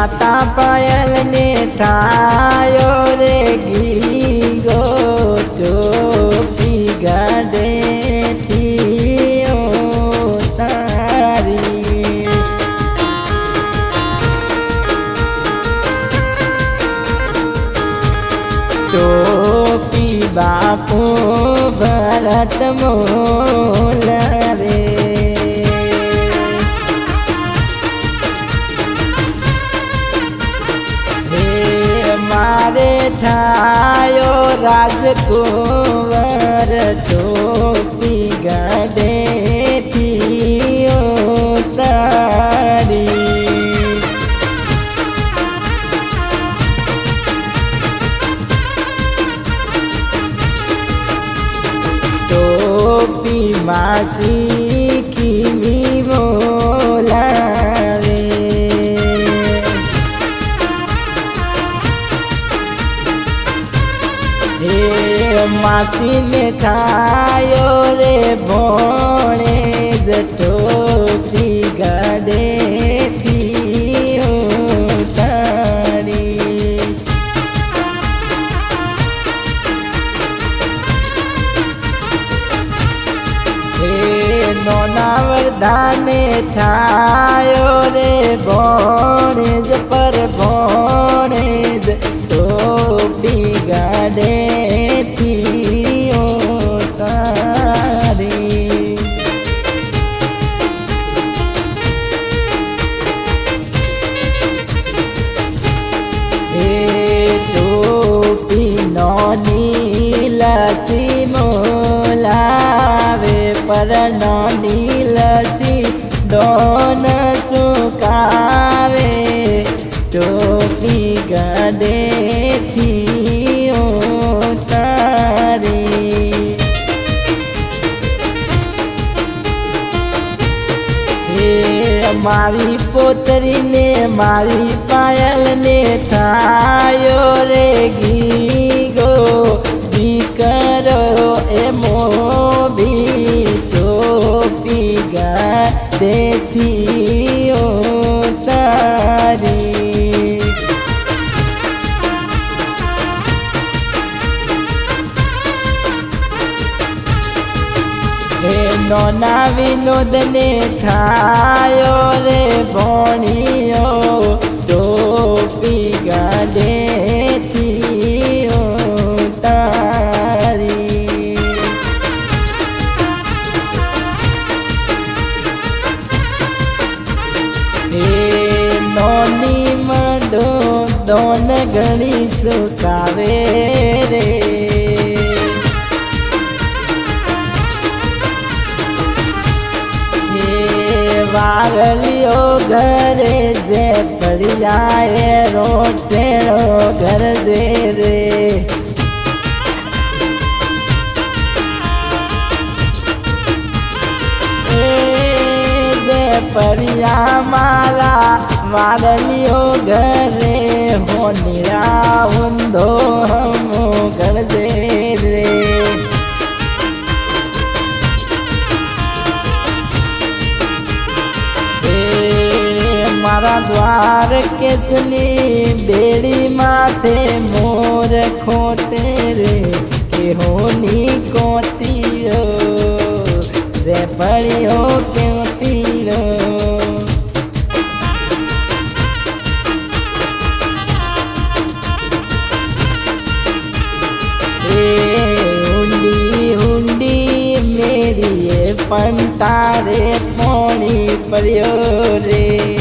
માતા પાયલ ને થાયો રે ગીગો મારે થાયો રાજકુંવર ચોપી ગડે થીઓ તારી ટોપી માસી માસીને થાયો રે ભોણે જ ટોપી ગાડે તારી. હે નોનાવરદાને થાયો રે ભોણેજ પર ભોણેજ તો ગાડે થીઓ તારી હે ટોપી નોની લસી મોલાવે પર નોની લસી ડોન સુકાવે ટોપી ગડે મારી પોતરીને મારી પાયલને થાયો રે ગીગો. દીકરો એ મોબી ટોપી ગા દેથી હે નોના વિનોદને થાયો રે ભણિયો, ટોપી ગાડે થીઓ તારી. હે નોની મડો દોન ગણી સુકાવે રે. વારલિયો ઘરે જે ફળિયાએ રોટેડો ઘર દે રે. એ માલા ફળિયા મારા વારલિયો ઘરે હો નિરા ઊંધો હમો ઘર દે રે. મારા દ્વાર કેસની બેડી માથે મોર ખોતે રે કે હોની કોતીરો રે પડ્યો કેતીરો ઊંડી ઊંડી મેરીએ પણ તારે પોણી પડ્યો રે.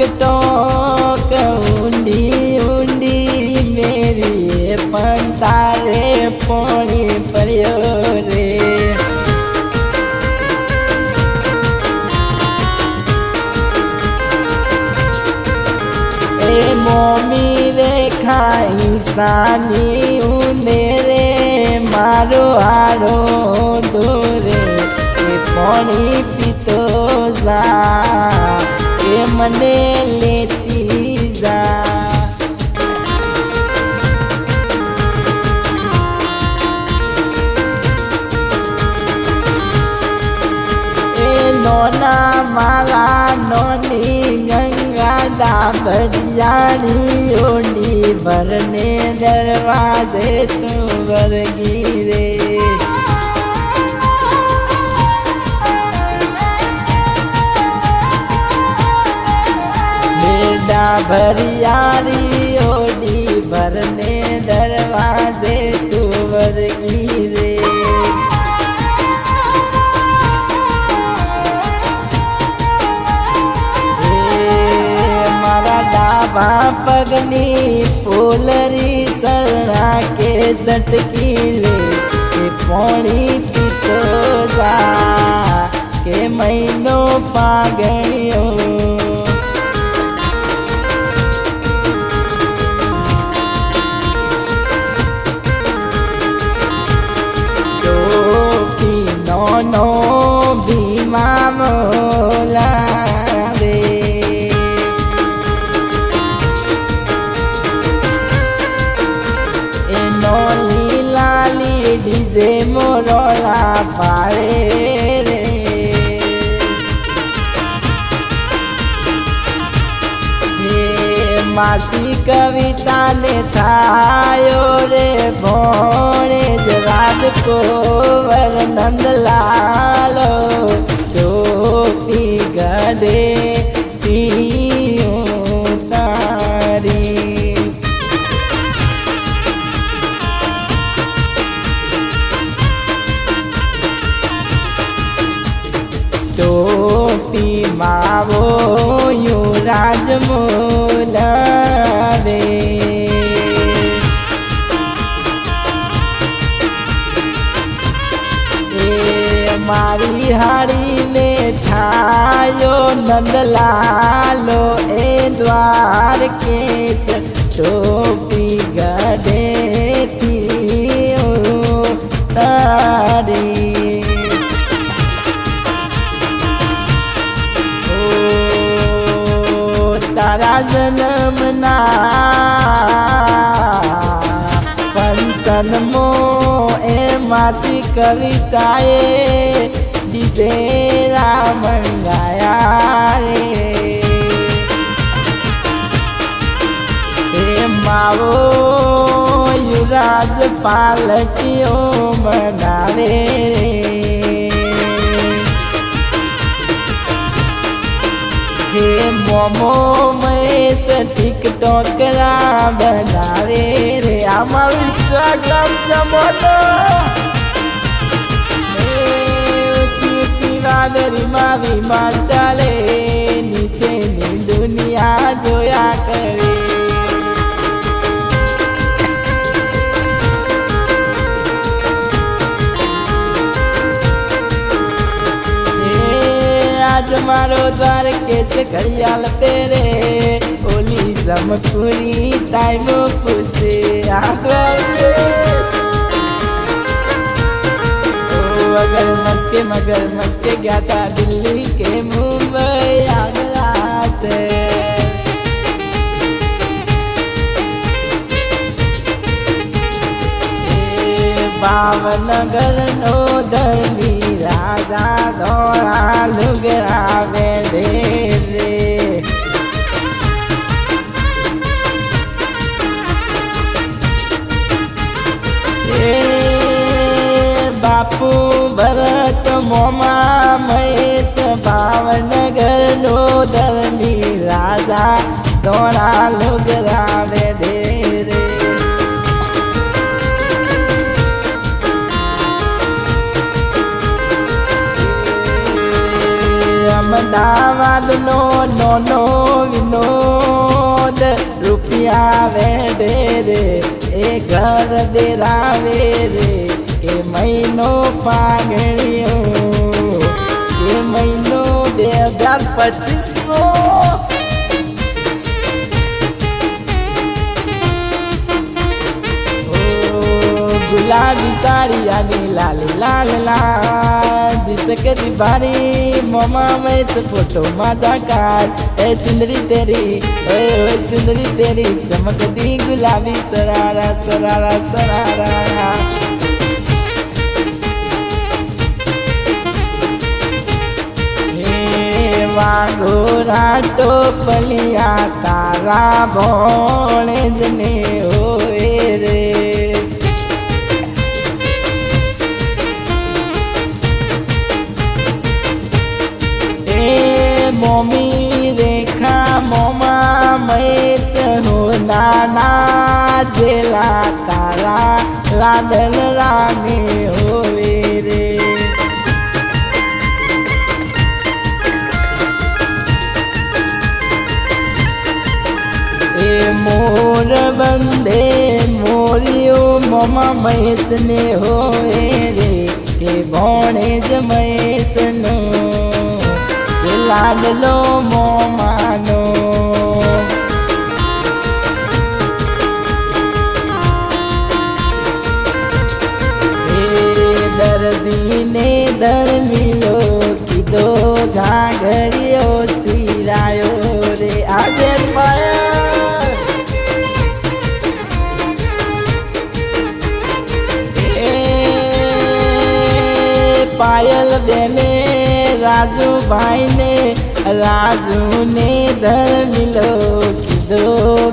ટિકટોક ઊંડી ઊંડી મેરી પણ તારે પોણી પડ્યો રે એ મોમી રે ખાઈ સાની ઉને રે મારો હારો દોરે પોણી પીતો જા એ મને લેતી જા એ નોના માલા નોની ગંગા ડાબરિયાની ઓની ભરને દરવાજે તું વર્ગી રે બેડા ભરિયારી ઓડી ભરને દરવાજે તુવર વર્ગી રે. મારા ડાબા પગની ફૂલરી સરણા કે સટકી લે કે પોણી પીતો જા કે મહિનો પાગણ્યો મોરોલા પાડે રે માસી કવિતાને થાયો રે ભોણે જ રાજકોવર નંદલાલો ચોપી ગડે પીયો યુવરાજ મોલાવે મારી હાડીને છાયો નંદલાલો એ દ્વાર કેસ ટોપી ગઢેથી તારી પંચનમો એ માસી કવિતાએ દીધેરા મંગાયા રે માવો યુરાજ પાલકીઓ બનાવે મોમો મહેશ ટિકટોક રા બનાવે રે. આમાં ઇન્સ્ટાગ્રામ સમોટો ઊંચી વાદળીમાં વિમાન ચાલે. નીચેની દુનિયા જોયા કરે. આજ મારો દ્વાર કેસ ઘડિયાળ પેરે આ દ્વાર કેસ ઓ અગર મસ્કે મગર મસ્કે ગયા તા દિલ્હી કે મુંબઈ આગલા से ભાવનગર નો ધણી રાજા ધોળા લુગડા વેડે મોમા મહેશ ભાવનગર નો ધણી રાજા, ધોળા લુગડા વેડે રે અમદાવાદનો નોનો વિનોદ રૂપિયા વેડે રે, એ ઘર દેરાવે રે. બે મહિનો પાઘડ્યો બે મહિનો બે હજાર પચીસ નો ગુલાબી લાલ લાલ દિશકે દિવારી મમા મેસ ફોટો માજા કાર એ ચુંદરી તેરી ઓય ઓય તેરી. ચમકતી ગુલાબી સરારા સરારા સરારા. હે વાઘોરા ટોપલિયા તારા ભોણે જ ને હોય રે. એ મોમી રેખા મોમા મૈત હો નાના જેલા તારા લાડલ રામે હોવે બંદે મોરિયો મમા મહેશને હોવે રે કે ભણે જ મહેશનો લાડલો પાયલ દેને રાજુભાઈને, રાજુને રાજુ ને ધર મિલો કીધો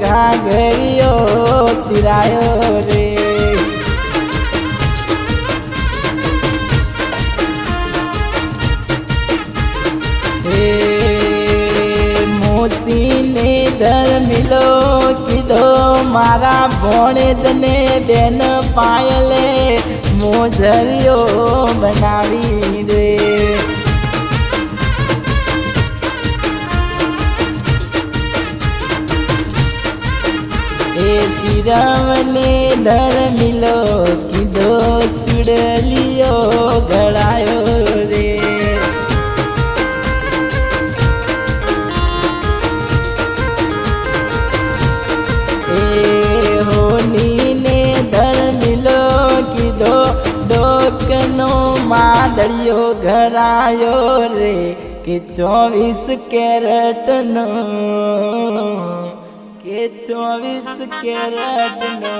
ઘાઘરિયો સિરાયો રે. મોતીને મિલો કીધો મારા ભોણેજને બેન પાયલે મોજરિયો બનાવી દે. એ શિરવને દર મિલો કીધો ચુડલિયો ગળાયો રે. માદળિયો ઘરાયો રે કે ચોવીસ કેરેટનો કે ચોવીસ કેરેટનો.